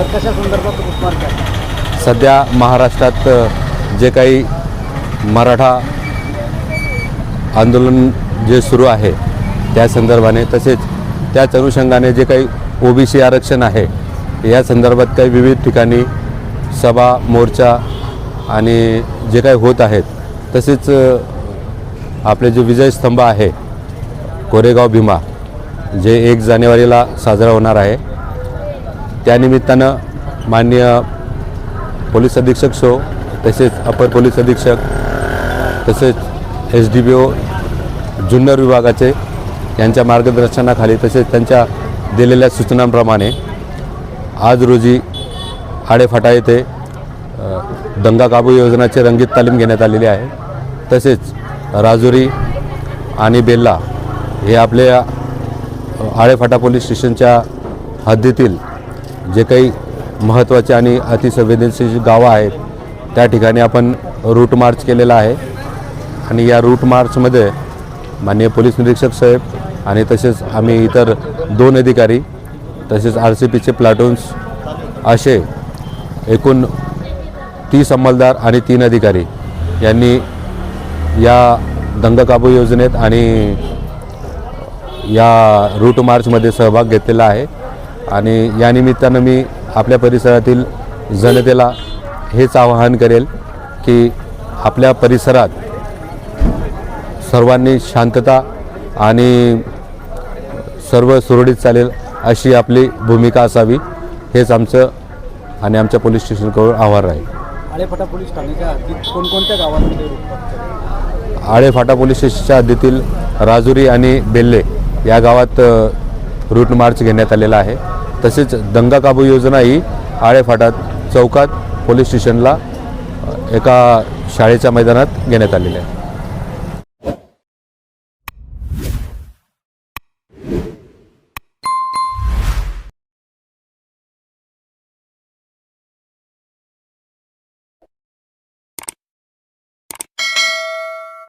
कशा संदर्भात सध्या महाराष्ट्रात जे काही मराठा आंदोलन जे सुरू आहे त्या संदर्भाने तसेच त्याच अनुषंगाने जे काही ओबीसी आरक्षण आहे या संदर्भात काही विविध ठिकाणी सभा मोर्चा आणि जे काही होत आहेत तसेच आपले जे विजयस्तंभ आहे कोरेगाव भीमा जे एक जानेवारीला साजरा होणार आहे त्यानिमित्तानं माननीय पोलीस अधीक्षक शो तसेच अपर पोलीस अधीक्षक तसेच S D P O Junnar विभागाचे यांच्या मार्गदर्शनाखाली तसेच त्यांच्या दिलेल्या सूचनांप्रमाणे आज रोजी आडेफाटा येथे दंगा काबू योजनाची रंगीत तालीम घेण्यात आलेली आहे. तसेच राजुरी आणि बेल्ला हे आपल्या आळेफाटा पोलीस स्टेशनच्या हद्दीतील जे काही महत्त्वाचे आणि अतिसंवेदनशील गावं आहेत त्या ठिकाणी आपण रूट मार्च केलेला आहे. आणि या रूट मार्चमध्ये माननीय पोलीस निरीक्षक साहेब आणि तसेच आम्ही इतर दोन अधिकारी तसेच आर सी पीचे प्लाटून्स असे एकूण तीस अंमलदार आणि तीन अधिकारी यांनी या दंगकाबू योजनेत आणि या रूट मार्चमध्ये सहभाग घेतलेला आहे. आणि या निमित्तानं मी आपल्या परिसरातील जनतेला हेच आवाहन करेल की आपल्या परिसरात सर्वांनी शांतता आणि सर्व सुरळीत चालेल अशी आपली भूमिका असावी हेच आमचं आणि आमच्या पोलीस स्टेशनकडून आव्हान राहील. आळेफाटा पोलीस ठाण्याच्या हद्दीत कोणकोणत्या गावांमध्ये आळेफाटा पोलीस स्टेशनच्या हद्दीतील राजुरी आणि बेल्ले या गावात रूट मार्च घेण्यात आलेला आहे. तसेच दंगा काबू योजना ही आळेफाटात चौकात पोलीस स्टेशनला एका शाळेच्या मैदानात घेण्यात आलेली आहे.